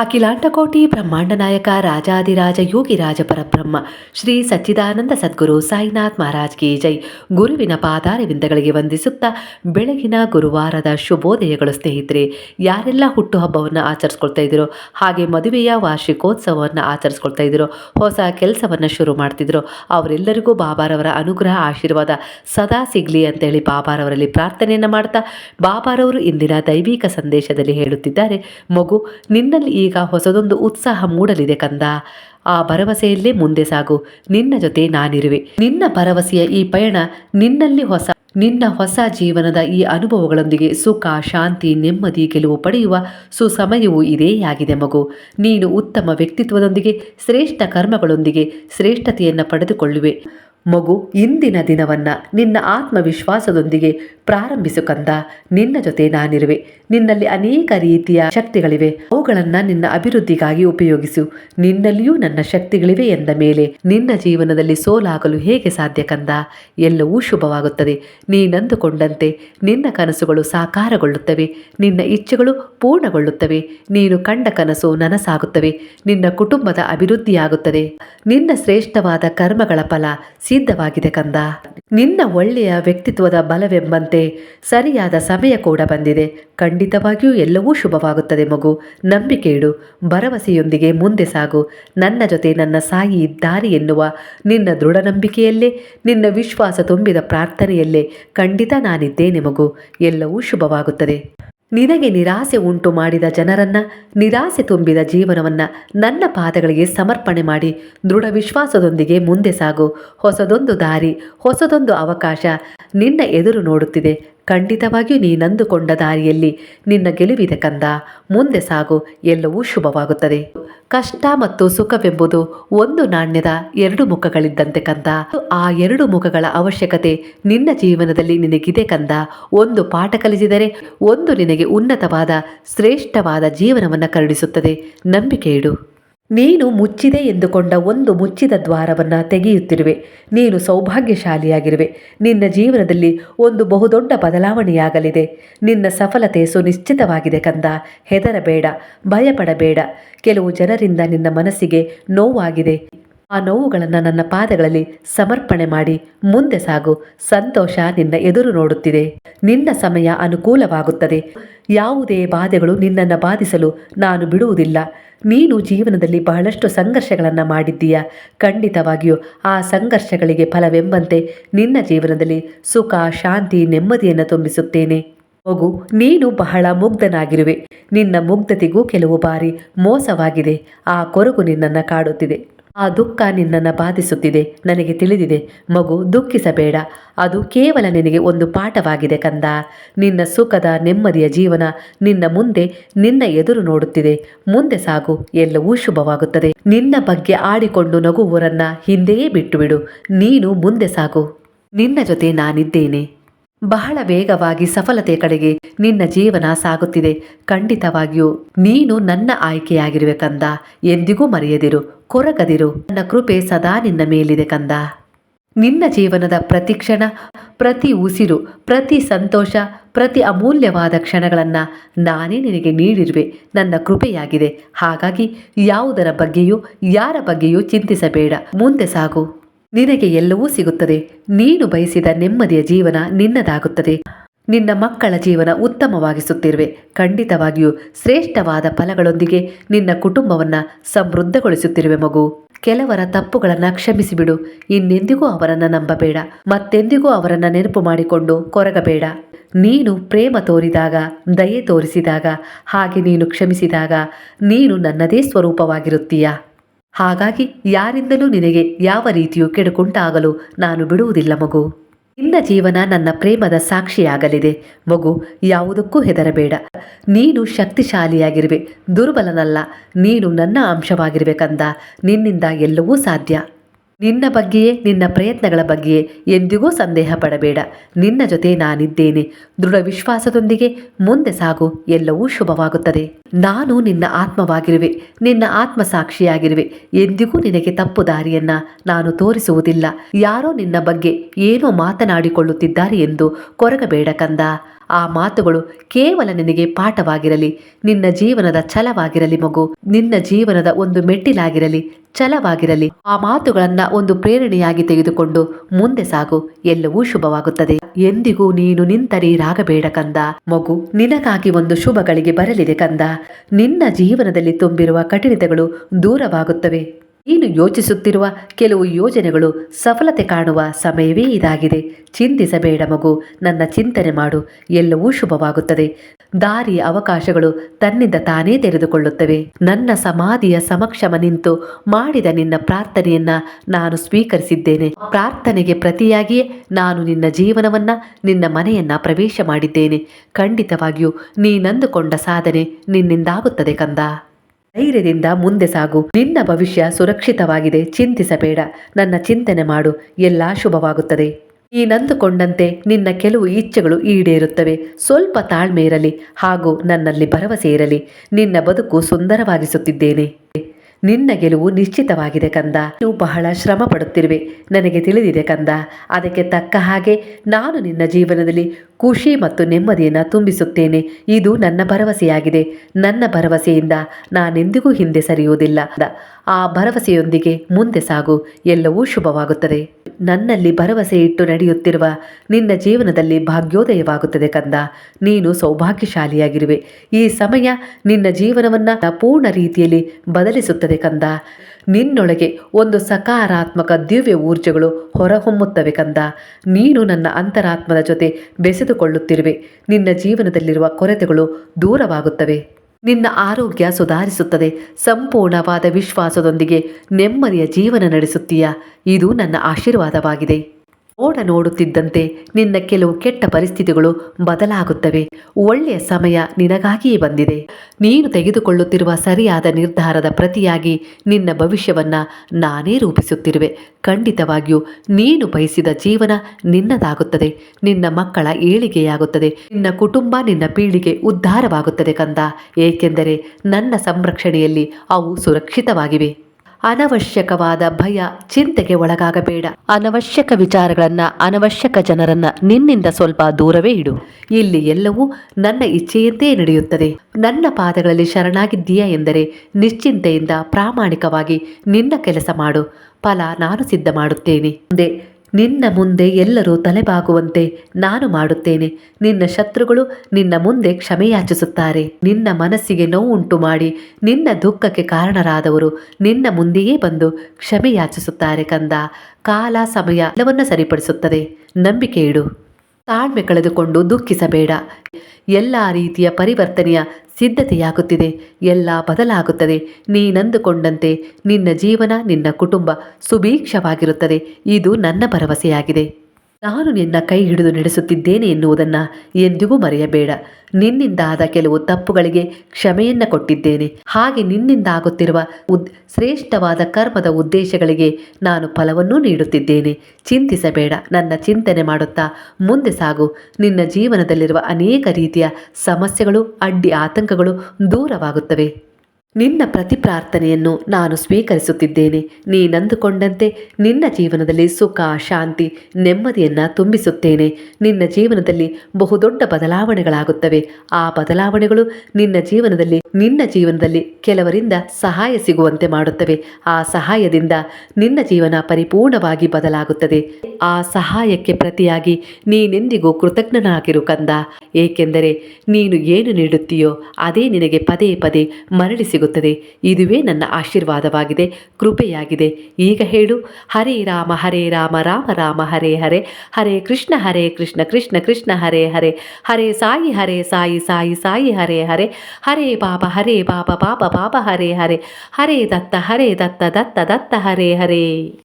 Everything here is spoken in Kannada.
ಅಖಿಲಾಂಡಕೋಟಿ ಬ್ರಹ್ಮಾಂಡ ನಾಯಕ ರಾಜಾದಿರಾಜ ಯೋಗಿ ರಾಜ ಪರಬ್ರಹ್ಮ ಶ್ರೀ ಸಚ್ಚಿದಾನಂದ ಸದ್ಗುರು ಸಾಯಿನಾಥ್ ಮಹಾರಾಜ್ ಕಿ ಜೈ. ಗುರುವಿನ ಪಾದಾರವಿಂದಗಳಿಗೆ ವಂದಿಸುತ್ತಾ ಬೆಳಗಿನ ಗುರುವಾರದ ಶುಭೋದಯಗಳು ಸ್ನೇಹಿತರೆ, ಯಾರೆಲ್ಲ ಹುಟ್ಟುಹಬ್ಬವನ್ನು ಆಚರಿಸ್ಕೊಳ್ತಾ ಇದ್ದೀರೋ, ಹಾಗೆ ಮದುವೆಯ ವಾರ್ಷಿಕೋತ್ಸವವನ್ನು ಆಚರಿಸ್ಕೊಳ್ತಾ ಇದ್ದೀರೋ, ಹೊಸ ಕೆಲಸವನ್ನು ಶುರು ಮಾಡ್ತಿದ್ರು ಅವರೆಲ್ಲರಿಗೂ ಬಾಬಾರವರ ಅನುಗ್ರಹ, ಆಶೀರ್ವಾದ ಸದಾ ಸಿಗಲಿ ಅಂತೇಳಿ ಬಾಬಾರವರಲ್ಲಿ ಪ್ರಾರ್ಥನೆಯನ್ನು ಮಾಡ್ತಾ ಬಾಬಾರವರು ಇಂದಿನ ದೈವಿಕ ಸಂದೇಶದಲ್ಲಿ ಹೇಳುತ್ತಿದ್ದಾರೆ, ಮಗು, ನಿನ್ನಲ್ಲಿ ಈಗ ಹೊಸದೊಂದು ಉತ್ಸಾಹ ಮೂಡಲಿದೆ ಕಂದ. ಆ ಭರವಸೆಯಲ್ಲೇ ಮುಂದೆ ಸಾಗು. ನಿನ್ನ ಜೊತೆ ನಾನಿರುವೆ. ನಿನ್ನ ಭರವಸೆಯ ಈ ಪಯಣ ನಿನ್ನಲ್ಲಿ ಹೊಸ. ನಿನ್ನ ಹೊಸ ಜೀವನದ ಈ ಅನುಭವಗಳೊಂದಿಗೆ ಸುಖ, ಶಾಂತಿ, ನೆಮ್ಮದಿ ಗೆಲುವು ಪಡೆಯುವ ಸುಸಮಯವೂ ಇದೇ ಆಗಿದೆ ಮಗು. ನೀನು ಉತ್ತಮ ವ್ಯಕ್ತಿತ್ವದೊಂದಿಗೆ, ಶ್ರೇಷ್ಠ ಕರ್ಮಗಳೊಂದಿಗೆ, ಶ್ರೇಷ್ಠತೆಯನ್ನು ಪಡೆದುಕೊಳ್ಳುವೆ. ಮಗು ಇಂದಿನ ದಿನವನ್ನ ನಿನ್ನ ಆತ್ಮವಿಶ್ವಾಸದೊಂದಿಗೆ ಪ್ರಾರಂಭಿಸು ಕಂದ. ನಿನ್ನ ಜೊತೆ ನಾನಿರುವೆ. ನಿನ್ನಲ್ಲಿ ಅನೇಕ ರೀತಿಯ ಶಕ್ತಿಗಳಿವೆ. ಅವುಗಳನ್ನು ನಿನ್ನ ಅಭಿವೃದ್ಧಿಗಾಗಿ ಉಪಯೋಗಿಸು. ನಿನ್ನಲ್ಲಿಯೂ ನನ್ನ ಶಕ್ತಿಗಳಿವೆ ಎಂದ ಮೇಲೆ ನಿನ್ನ ಜೀವನದಲ್ಲಿ ಸೋಲಾಗಲು ಹೇಗೆ ಸಾಧ್ಯ ಕಂದ? ಎಲ್ಲವೂ ಶುಭವಾಗುತ್ತದೆ. ನೀನಂದುಕೊಂಡಂತೆ ನಿನ್ನ ಕನಸುಗಳು ಸಾಕಾರಗೊಳ್ಳುತ್ತವೆ. ನಿನ್ನ ಇಚ್ಛೆಗಳು ಪೂರ್ಣಗೊಳ್ಳುತ್ತವೆ. ನೀನು ಕಂಡ ಕನಸು ನನಸಾಗುತ್ತವೆ. ನಿನ್ನ ಕುಟುಂಬದ ಅಭಿವೃದ್ಧಿಯಾಗುತ್ತದೆ. ನಿನ್ನ ಶ್ರೇಷ್ಠವಾದ ಕರ್ಮಗಳ ಫಲ ಸಿದ್ಧವಾಗಿದೆ ಕಂದ. ನಿನ್ನ ಒಳ್ಳೆಯ ವ್ಯಕ್ತಿತ್ವದ ಬಲವೆಂಬಂತೆ ಸರಿಯಾದ ಸಮಯ ಕೂಡ ಬಂದಿದೆ. ಖಂಡಿತವಾಗಿಯೂ ಎಲ್ಲವೂ ಶುಭವಾಗುತ್ತದೆ ಮಗು. ನಂಬಿಕೆ ಇಡು. ಭರವಸೆಯೊಂದಿಗೆ ಮುಂದೆ ಸಾಗು. ನನ್ನ ಜೊತೆ ನನ್ನ ಸಾಯಿ ಇದ್ದಾರೆ ಎನ್ನುವ ನಿನ್ನ ದೃಢ ನಂಬಿಕೆಯಲ್ಲೇ ನಿನ್ನ ವಿಶ್ವಾಸ ತುಂಬಿದ ಪ್ರಾರ್ಥನೆಯಲ್ಲೇ ಖಂಡಿತ ನಾನಿದ್ದೇನೆ ಮಗು. ಎಲ್ಲವೂ ಶುಭವಾಗುತ್ತದೆ. ನಿನಗೆ ನಿರಾಸೆ ಉಂಟು ಮಾಡಿದ ಜನರನ್ನ, ನಿರಾಸೆ ತುಂಬಿದ ಜೀವನವನ್ನ ನನ್ನ ಪಾದಗಳಿಗೆ ಸಮರ್ಪಣೆ ಮಾಡಿ, ದೃಢ ವಿಶ್ವಾಸದೊಂದಿಗೆ ಮುಂದೆ ಸಾಗು. ಹೊಸದೊಂದು ದಾರಿ, ಹೊಸದೊಂದು ಅವಕಾಶ ನಿನ್ನ ಎದುರು ನೋಡುತ್ತಿದೆ. ಖಂಡಿತವಾಗಿಯೂ ನೀನಂದುಕೊಂಡ ದಾರಿಯಲ್ಲಿ ನಿನ್ನ ಗೆಲುವಿದೆ ಕಂದ. ಮುಂದೆ ಸಾಗು, ಎಲ್ಲವೂ ಶುಭವಾಗುತ್ತದೆ. ಕಷ್ಟ ಮತ್ತು ಸುಖವೆಂಬುದು ಒಂದು ನಾಣ್ಯದ ಎರಡು ಮುಖಗಳಿದ್ದಂತೆ ಕಂದ. ಆ ಎರಡು ಮುಖಗಳ ಅವಶ್ಯಕತೆ ನಿನ್ನ ಜೀವನದಲ್ಲಿ ನಿನಗಿದೆ ಕಂದ. ಒಂದು ಪಾಠ ಕಲಿಸಿದರೆ ಒಂದು ನಿನಗೆ ಉನ್ನತವಾದ, ಶ್ರೇಷ್ಠವಾದ ಜೀವನವನ್ನು ಕರುಣಿಸುತ್ತದೆ. ನಂಬಿಕೆ ಇಡು. ನೀನು ಮುಚ್ಚಿದೆ ಎಂದುಕೊಂಡ ಒಂದು ಮುಚ್ಚಿದ ದ್ವಾರವನ್ನು ತೆಗೆಯುತ್ತಿರುವೆ. ನೀನು ಸೌಭಾಗ್ಯಶಾಲಿಯಾಗಿರುವೆ. ನಿನ್ನ ಜೀವನದಲ್ಲಿ ಒಂದು ಬಹುದೊಡ್ಡ ಬದಲಾವಣೆಯಾಗಲಿದೆ. ನಿನ್ನ ಸಫಲತೆ ಸುನಿಶ್ಚಿತವಾಗಿದೆ ಕಂದ. ಹೆದರಬೇಡ, ಭಯಪಡಬೇಡ. ಕೆಲವು ಜನರಿಂದ ನಿನ್ನ ಮನಸ್ಸಿಗೆ ನೋವಾಗಿದೆ. ಆ ನೋವುಗಳನ್ನು ನನ್ನ ಪಾದಗಳಲ್ಲಿ ಸಮರ್ಪಣೆ ಮಾಡಿ ಮುಂದೆ ಸಾಗು. ಸಂತೋಷ ನಿನ್ನ ಎದುರು ನೋಡುತ್ತಿದೆ. ನಿನ್ನ ಸಮಯ ಅನುಕೂಲವಾಗುತ್ತದೆ. ಯಾವುದೇ ಬಾಧೆಗಳು ನಿನ್ನನ್ನು ಬಾಧಿಸಲು ನಾನು ಬಿಡುವುದಿಲ್ಲ. ನೀನು ಜೀವನದಲ್ಲಿ ಬಹಳಷ್ಟು ಸಂಘರ್ಷಗಳನ್ನು ಮಾಡಿದ್ದೀಯ? ಖಂಡಿತವಾಗಿಯೂ, ಆ ಸಂಘರ್ಷಗಳಿಗೆ ಫಲವೆಂಬಂತೆ ನಿನ್ನ ಜೀವನದಲ್ಲಿ ಸುಖ, ಶಾಂತಿ, ನೆಮ್ಮದಿಯನ್ನು ತುಂಬಿಸುತ್ತೇನೆ. ಹೋಗು, ನೀನು ಬಹಳ ಮುಗ್ಧನಾಗಿರುವೆ. ನಿನ್ನ ಮುಗ್ಧತೆಗೂ ಕೆಲವು ಬಾರಿ ಮೋಸವಾಗಿದೆ. ಆ ಕೊರಗು ನಿನ್ನನ್ನು ಕಾಡುತ್ತಿದೆ. ಆ ದುಃಖ ನಿನ್ನನ್ನು ಬಾಧಿಸುತ್ತಿದೆ. ನನಗೆ ತಿಳಿದಿದೆ, ಮಗು, ದುಃಖಿಸಬೇಡ. ಅದು ಕೇವಲ ನಿನಗೆ ಒಂದು ಪಾಠವಾಗಿದೆ ಕಂದ. ನಿನ್ನ ಸುಖದ ನೆಮ್ಮದಿಯ ಜೀವನ ನಿನ್ನ ಮುಂದೆ, ನಿನ್ನ ಎದುರು ನೋಡುತ್ತಿದೆ. ಮುಂದೆ ಸಾಗು, ಎಲ್ಲವೂ ಶುಭವಾಗುತ್ತದೆ. ನಿನ್ನ ಬಗ್ಗೆ ಆಡಿಕೊಂಡು ನಗುವರನ್ನ ಹಿಂದೆಯೇ ಬಿಟ್ಟು ಬಿಡು ನೀನು ಮುಂದೆ ಸಾಗು. ನಿನ್ನ ಜೊತೆ ನಾನಿದ್ದೇನೆ. ಬಹಳ ವೇಗವಾಗಿ ಸಫಲತೆ ಕಡೆಗೆ ನಿನ್ನ ಜೀವನ ಸಾಗುತ್ತಿದೆ. ಖಂಡಿತವಾಗಿಯೂ ನೀನು ನನ್ನ ಆಯ್ಕೆಯಾಗಿರುವೆ ಕಂದ. ಎಂದಿಗೂ ಮರೆಯದಿರು. ಕೊರಗದಿರು. ನನ್ನ ಕೃಪೆ ಸದಾ ನಿನ್ನ ಮೇಲಿದೆ ಕಂದ. ನಿನ್ನ ಜೀವನದ ಪ್ರತಿ ಕ್ಷಣ, ಪ್ರತಿ ಉಸಿರು, ಪ್ರತಿ ಸಂತೋಷ, ಪ್ರತಿ ಅಮೂಲ್ಯವಾದ ಕ್ಷಣಗಳನ್ನು ನಾನೇ ನಿನಗೆ ನೀಡಿರುವೆ. ನನ್ನ ಕೃಪೆಯಾಗಿದೆ. ಹಾಗಾಗಿ ಯಾವುದರ ಬಗ್ಗೆಯೂ, ಯಾರ ಬಗ್ಗೆಯೂ ಚಿಂತಿಸಬೇಡ. ಮುಂದೆ ಸಾಗು. ನಿನಗೆ ಎಲ್ಲವೂ ಸಿಗುತ್ತದೆ. ನೀನು ಬಯಸಿದ ನೆಮ್ಮದಿಯ ಜೀವನ ನಿನ್ನದಾಗುತ್ತದೆ. ನಿನ್ನ ಮಕ್ಕಳ ಜೀವನ ಉತ್ತಮವಾಗಿಸುತ್ತಿರುವೆ. ಖಂಡಿತವಾಗಿಯೂ ಶ್ರೇಷ್ಠವಾದ ಫಲಗಳೊಂದಿಗೆ ನಿನ್ನ ಕುಟುಂಬವನ್ನು ಸಮೃದ್ಧಗೊಳಿಸುತ್ತಿರುವೆ ಮಗು. ಕೆಲವರ ತಪ್ಪುಗಳನ್ನು ಕ್ಷಮಿಸಿಬಿಡು. ಇನ್ನೆಂದಿಗೂ ಅವರನ್ನು ನಂಬಬೇಡ. ಮತ್ತೆಂದಿಗೂ ಅವರನ್ನು ನೆನಪು ಮಾಡಿಕೊಂಡು ಕೊರಗಬೇಡ. ನೀನು ಪ್ರೇಮ ತೋರಿದಾಗ, ದಯೆ ತೋರಿಸಿದಾಗ, ಹಾಗೆ ನೀನು ಕ್ಷಮಿಸಿದಾಗ ನೀನು ನನ್ನದೇ ಸ್ವರೂಪವಾಗಿರುತ್ತೀಯ? ಹಾಗಾಗಿ ಯಾರಿಂದಲೂ ನಿನಗೆ ಯಾವ ರೀತಿಯೂ ಕೆಡುಕುಂಟಾಗಲು ನಾನು ಬಿಡುವುದಿಲ್ಲ ಮಗು. ನಿನ್ನ ಜೀವನ ನನ್ನ ಪ್ರೇಮದ ಸಾಕ್ಷಿಯಾಗಲಿದೆ. ಮಗು, ಯಾವುದಕ್ಕೂ ಹೆದರಬೇಡ. ನೀನು ಶಕ್ತಿಶಾಲಿಯಾಗಿರುವೆ. ದುರ್ಬಲನಲ್ಲ. ನೀನು ನನ್ನ ಅಂಶವಾಗಿರ್ಬೇಕಂದ ಕಂದ. ನಿನ್ನಿಂದ ಎಲ್ಲವೂ ಸಾಧ್ಯ. ನಿನ್ನ ಬಗ್ಗೆಯೇ, ನಿನ್ನ ಪ್ರಯತ್ನಗಳ ಬಗ್ಗೆಯೇ ಎಂದಿಗೂ ಸಂದೇಹ ಪಡಬೇಡ. ನಿನ್ನ ಜೊತೆ ನಾನಿದ್ದೇನೆ. ದೃಢ ವಿಶ್ವಾಸದೊಂದಿಗೆ ಮುಂದೆ ಸಾಗು. ಎಲ್ಲವೂ ಶುಭವಾಗುತ್ತದೆ. ನಾನು ನಿನ್ನ ಆತ್ಮವಾಗಿರುವೆ. ನಿನ್ನ ಆತ್ಮ ಸಾಕ್ಷಿಯಾಗಿರುವೆ ಎಂದಿಗೂ ನಿನಗೆ ತಪ್ಪು ದಾರಿಯನ್ನ ನಾನು ತೋರಿಸುವುದಿಲ್ಲ. ಯಾರೋ ನಿನ್ನ ಬಗ್ಗೆ ಏನೋ ಮಾತನಾಡಿಕೊಳ್ಳುತ್ತಿದ್ದಾರೆ ಎಂದು ಕೊರಗಬೇಡ ಕಂದ. ಆ ಮಾತುಗಳು ಕೇವಲ ನಿನಗೆ ಪಾಠವಾಗಿರಲಿ, ನಿನ್ನ ಜೀವನದ ಛಲವಾಗಿರಲಿ ಮಗು, ನಿನ್ನ ಜೀವನದ ಒಂದು ಮೆಟ್ಟಿಲಾಗಿರಲಿ, ಛಲವಾಗಿರಲಿ. ಆ ಮಾತುಗಳನ್ನ ಒಂದು ಪ್ರೇರಣೆಯಾಗಿ ತೆಗೆದುಕೊಂಡು ಮುಂದೆ ಸಾಗು, ಎಲ್ಲವೂ ಶುಭವಾಗುತ್ತದೆ. ಎಂದಿಗೂ ನೀನು ನಿಂತರೀರಾಗಬೇಡ ಕಂದ. ಮಗು, ನಿನಗಾಗಿ ಒಂದು ಶುಭಗಳಿಗೆ ಬರಲಿದೆ ಕಂದ. ನಿನ್ನ ಜೀವನದಲ್ಲಿ ತುಂಬಿರುವ ಕಠಿಣತೆಗಳು ದೂರವಾಗುತ್ತವೆ. ನೀನು ಯೋಚಿಸುತ್ತಿರುವ ಕೆಲವು ಯೋಜನೆಗಳು ಸಫಲತೆ ಕಾಣುವ ಸಮಯವೇ ಇದಾಗಿದೆ. ಚಿಂತಿಸಬೇಡ ಮಗು, ನನ್ನ ಚಿಂತನೆ ಮಾಡು, ಎಲ್ಲವೂ ಶುಭವಾಗುತ್ತದೆ. ದಾರಿ ಅವಕಾಶಗಳು ತನ್ನಿಂದ ತಾನೇ ತೆರೆದುಕೊಳ್ಳುತ್ತವೆ. ನನ್ನ ಸಮಾಧಿಯ ಸಮಕ್ಷಮ ನಿಂತು ಮಾಡಿದ ನಿನ್ನ ಪ್ರಾರ್ಥನೆಯನ್ನ ನಾನು ಸ್ವೀಕರಿಸಿದ್ದೇನೆ. ಪ್ರಾರ್ಥನೆಗೆ ಪ್ರತಿಯಾಗಿಯೇ ನಾನು ನಿನ್ನ ಜೀವನವನ್ನ, ನಿನ್ನ ಮನೆಯನ್ನ ಪ್ರವೇಶ ಮಾಡಿದ್ದೇನೆ. ಖಂಡಿತವಾಗಿಯೂ ನೀನಂದುಕೊಂಡ ಸಾಧನೆ ನಿನ್ನಿಂದಾಗುತ್ತದೆ ಕಂದ. ಧೈರ್ಯದಿಂದ ಮುಂದೆ ಸಾಗು. ನಿನ್ನ ಭವಿಷ್ಯ ಸುರಕ್ಷಿತವಾಗಿದೆ. ಚಿಂತಿಸಬೇಡ. ನನ್ನ ಚಿಂತನೆ ಮಾಡು. ಎಲ್ಲ ಶುಭವಾಗುತ್ತದೆ. ನೀನಂದುಕೊಂಡಂತೆ ನಿನ್ನ ಕೆಲವು ಇಚ್ಛೆಗಳು ಈಡೇರುತ್ತವೆ. ಸ್ವಲ್ಪ ತಾಳ್ಮೆ ಇರಲಿ. ಹಾಗೂ ನನ್ನಲ್ಲಿ ಭರವಸೆ ಇರಲಿ. ನಿನ್ನ ಬದುಕು ಸುಂದರವಾಗಿಸುತ್ತಿದ್ದೇನೆ. ನಿನ್ನ ಗೆಲುವು ನಿಶ್ಚಿತವಾಗಿದೆ ಕಂದ. ನೀವು ಬಹಳ ಶ್ರಮ ಪಡುತ್ತಿರುವೆ ನನಗೆ ತಿಳಿದಿದೆ ಕಂದ. ಅದಕ್ಕೆ ತಕ್ಕ ಹಾಗೆ ನಾನು ನಿನ್ನ ಜೀವನದಲ್ಲಿ ಖುಷಿ ಮತ್ತು ನೆಮ್ಮದಿಯನ್ನು ತುಂಬಿಸುತ್ತೇನೆ. ಇದು ನನ್ನ ಭರವಸೆಯಾಗಿದೆ. ನನ್ನ ಭರವಸೆಯಿಂದ ನಾನೆಂದಿಗೂ ಹಿಂದೆ ಸರಿಯುವುದಿಲ್ಲ. ಆ ಭರವಸೆಯೊಂದಿಗೆ ಮುಂದೆ ಸಾಗು. ಎಲ್ಲವೂ ಶುಭವಾಗುತ್ತದೆ. ನನ್ನಲ್ಲಿ ಭರವಸೆ ಇಟ್ಟು ನಡೆಯುತ್ತಿರುವ ನಿನ್ನ ಜೀವನದಲ್ಲಿ ಭಾಗ್ಯೋದಯವಾಗುತ್ತದೆ ಕಂದ. ನೀನು ಸೌಭಾಗ್ಯಶಾಲಿಯಾಗಿರುವೆ. ಈ ಸಮಯ ನಿನ್ನ ಜೀವನವನ್ನು ಪೂರ್ಣ ರೀತಿಯಲ್ಲಿ ಬದಲಿಸುತ್ತದೆ ಕಂದ. ನಿನ್ನೊಳಗೆ ಒಂದು ಸಕಾರಾತ್ಮಕ ದಿವ್ಯ ಊರ್ಜೆಗಳು ಹೊರಹೊಮ್ಮುತ್ತವೆ ಕಂದ. ನೀನು ನನ್ನ ಅಂತರಾತ್ಮದ ಜೊತೆ ಬೆಸೆದುಕೊಳ್ಳುತ್ತಿರುವೆ. ನಿನ್ನ ಜೀವನದಲ್ಲಿರುವ ಕೊರತೆಗಳು ದೂರವಾಗುತ್ತವೆ. ನಿನ್ನ ಆರೋಗ್ಯ ಸುಧಾರಿಸುತ್ತದೆ. ಸಂಪೂರ್ಣವಾದ ವಿಶ್ವಾಸದೊಂದಿಗೆ ನೆಮ್ಮದಿಯ ಜೀವನ ನಡೆಸುತ್ತೀಯ? ಇದು ನನ್ನ ಆಶೀರ್ವಾದವಾಗಿದೆ. ನೋಡ ನೋಡುತ್ತಿದ್ದಂತೆ ನಿನ್ನ ಕೆಲವು ಕೆಟ್ಟ ಪರಿಸ್ಥಿತಿಗಳು ಬದಲಾಗುತ್ತವೆ. ಒಳ್ಳೆಯ ಸಮಯ ನಿನಗಾಗಿಯೇ ಬಂದಿದೆ. ನೀನು ತೆಗೆದುಕೊಳ್ಳುತ್ತಿರುವ ಸರಿಯಾದ ನಿರ್ಧಾರದ ಪ್ರತಿಯಾಗಿ ನಿನ್ನ ಭವಿಷ್ಯವನ್ನ ನಾನೇ ರೂಪಿಸುತ್ತಿರುವೆ. ಖಂಡಿತವಾಗಿಯೂ ನೀನು ಬಯಸಿದ ಜೀವನ ನಿನ್ನದಾಗುತ್ತದೆ. ನಿನ್ನ ಮಕ್ಕಳ ಏಳಿಗೆಯಾಗುತ್ತದೆ. ನಿನ್ನ ಕುಟುಂಬ ನಿನ್ನ ಪೀಳಿಗೆ ಉದ್ಧಾರವಾಗುತ್ತದೆ ಕಂದ. ಏಕೆಂದರೆ ನನ್ನ ಸಂರಕ್ಷಣೆಯಲ್ಲಿ ಅವು ಸುರಕ್ಷಿತವಾಗಿವೆ. ಅನವಶ್ಯಕವಾದ ಭಯ ಚಿಂತೆಗೆ ಒಳಗಾಗಬೇಡ. ಅನವಶ್ಯಕ ವಿಚಾರಗಳನ್ನ, ಅನವಶ್ಯಕ ಜನರನ್ನ ನಿನ್ನಿಂದ ಸ್ವಲ್ಪ ದೂರವೇ ಇಡು. ಇಲ್ಲಿ ಎಲ್ಲವೂ ನನ್ನ ಇಚ್ಛೆಯಂತೆ ನಡೆಯುತ್ತದೆ. ನನ್ನ ಪಾದಗಳಲ್ಲಿ ಶರಣಾಗಿದ್ದೀಯಾ ಎಂದರೆ ನಿಶ್ಚಿಂತೆಯಿಂದ ಪ್ರಾಮಾಣಿಕವಾಗಿ ನಿನ್ನ ಕೆಲಸ ಮಾಡು. ಫಲ ನಾನು ಸಿದ್ಧ ಮಾಡುತ್ತೇನೆ ನಿನ್ನ ಮುಂದೆ ಎಲ್ಲರೂ ತಲೆಬಾಗುವಂತೆ ನಾನು ಮಾಡುತ್ತೇನೆ. ನಿನ್ನ ಶತ್ರುಗಳು ನಿನ್ನ ಮುಂದೆ ಕ್ಷಮೆಯಾಚಿಸುತ್ತಾರೆ. ನಿನ್ನ ಮನಸ್ಸಿಗೆ ನೋವುಂಟು ಮಾಡಿ ನಿನ್ನ ದುಃಖಕ್ಕೆ ಕಾರಣರಾದವರು ನಿನ್ನ ಮುಂದೆಯೇ ಬಂದು ಕ್ಷಮೆಯಾಚಿಸುತ್ತಾರೆ ಕಂದ. ಕಾಲ ಸಮಯ ಎಲ್ಲವನ್ನ ಸರಿಪಡಿಸುತ್ತದೆ. ನಂಬಿಕೆ ಇಡು. ತಾಳ್ಮೆ ಕಳೆದುಕೊಂಡು ದುಃಖಿಸಬೇಡ. ಎಲ್ಲ ರೀತಿಯ ಪರಿವರ್ತನೆಯ ಸಿದ್ಧತೆಯಾಗುತ್ತಿದೆ. ಎಲ್ಲ ಬದಲಾಗುತ್ತದೆ. ನೀನಂದುಕೊಂಡಂತೆ ನಿನ್ನ ಜೀವನ, ನಿನ್ನ ಕುಟುಂಬ ಸುಭೀಕ್ಷವಾಗಿರುತ್ತದೆ. ಇದು ನನ್ನ ಭರವಸೆಯಾಗಿದೆ. ನಾನು ನಿನ್ನ ಕೈ ಹಿಡಿದು ನಡೆಸುತ್ತಿದ್ದೇನೆ ಎನ್ನುವುದನ್ನು ಎಂದಿಗೂ ಮರೆಯಬೇಡ. ನಿನ್ನಿಂದಾದ ಕೆಲವು ತಪ್ಪುಗಳಿಗೆ ಕ್ಷಮೆಯನ್ನು ಕೊಟ್ಟಿದ್ದೇನೆ. ಹಾಗೆ ನಿನ್ನಿಂದ ಆಗುತ್ತಿರುವ ಉದ್, ಶ್ರೇಷ್ಠವಾದ ಕರ್ಮದ ಉದ್ದೇಶಗಳಿಗೆ ನಾನು ಫಲವನ್ನೂ ನೀಡುತ್ತಿದ್ದೇನೆ. ಚಿಂತಿಸಬೇಡ, ನನ್ನ ಚಿಂತನೆ ಮಾಡುತ್ತಾ ಮುಂದೆ ಸಾಗು. ನಿನ್ನ ಜೀವನದಲ್ಲಿರುವ ಅನೇಕ ರೀತಿಯ ಸಮಸ್ಯೆಗಳು, ಅಡ್ಡಿ ಆತಂಕಗಳು ದೂರವಾಗುತ್ತವೆ. ನಿನ್ನ ಪ್ರತಿ ಪ್ರಾರ್ಥನೆಯನ್ನು ನಾನು ಸ್ವೀಕರಿಸುತ್ತಿದ್ದೇನೆ. ನೀನಂದುಕೊಂಡಂತೆ ನಿನ್ನ ಜೀವನದಲ್ಲಿ ಸುಖ, ಶಾಂತಿ, ನೆಮ್ಮದಿಯನ್ನು ತುಂಬಿಸುತ್ತೇನೆ. ನಿನ್ನ ಜೀವನದಲ್ಲಿ ಬಹುದೊಡ್ಡ ಬದಲಾವಣೆಗಳಾಗುತ್ತವೆ. ಆ ಬದಲಾವಣೆಗಳು ನಿನ್ನ ಜೀವನದಲ್ಲಿ ನಿನ್ನ ಜೀವನದಲ್ಲಿ ಕೆಲವರಿಂದ ಸಹಾಯ ಸಿಗುವಂತೆ ಮಾಡುತ್ತವೆ. ಆ ಸಹಾಯದಿಂದ ನಿನ್ನ ಜೀವನ ಪರಿಪೂರ್ಣವಾಗಿ ಬದಲಾಗುತ್ತದೆ. ಆ ಸಹಾಯಕ್ಕೆ ಪ್ರತಿಯಾಗಿ ನೀನೆಂದಿಗೂ ಕೃತಜ್ಞನಾಗಿರು ಕಂದ. ಏಕೆಂದರೆ ನೀನು ಏನು ನೀಡುತ್ತೀಯೋ, ಅದೇ ನಿನಗೆ ಪದೇ ಪದೇ ಮರಳಿ ಸಿಗುತ್ತದೆ ಇದುವೇ ನನ್ನ ಆಶೀರ್ವಾದವಾಗಿದೆ. ಕೃಪೆಯಾಗಿದೆ. ಈಗ ಹೇಳು, ಹರೇ ರಾಮ ಹರೇ ರಾಮ ರಾಮ ರಾಮ, ಹರೇ ಹರೇ ಹರೇ ಕೃಷ್ಣ ಹರೇ ಕೃಷ್ಣ ಕೃಷ್ಣ ಕೃಷ್ಣ, ಹರೇ ಹರೇ ಹರೇ ಸಾಯಿ ಹರೇ ಸಾಯಿ ಸಾಯಿ ಸಾಯಿ, ಹರೇ ಹರೇ ಹರೇ ಬಾಬ ಹರೇ ಬಾಬ ಬಾಬ ಬಾಬ, ಹರೇ ಹರೇ ಹರೇ ದತ್ತ ಹರೇ ದತ್ತ ದತ್ತ ದತ್ತ, ಹರೇ ಹರೇ.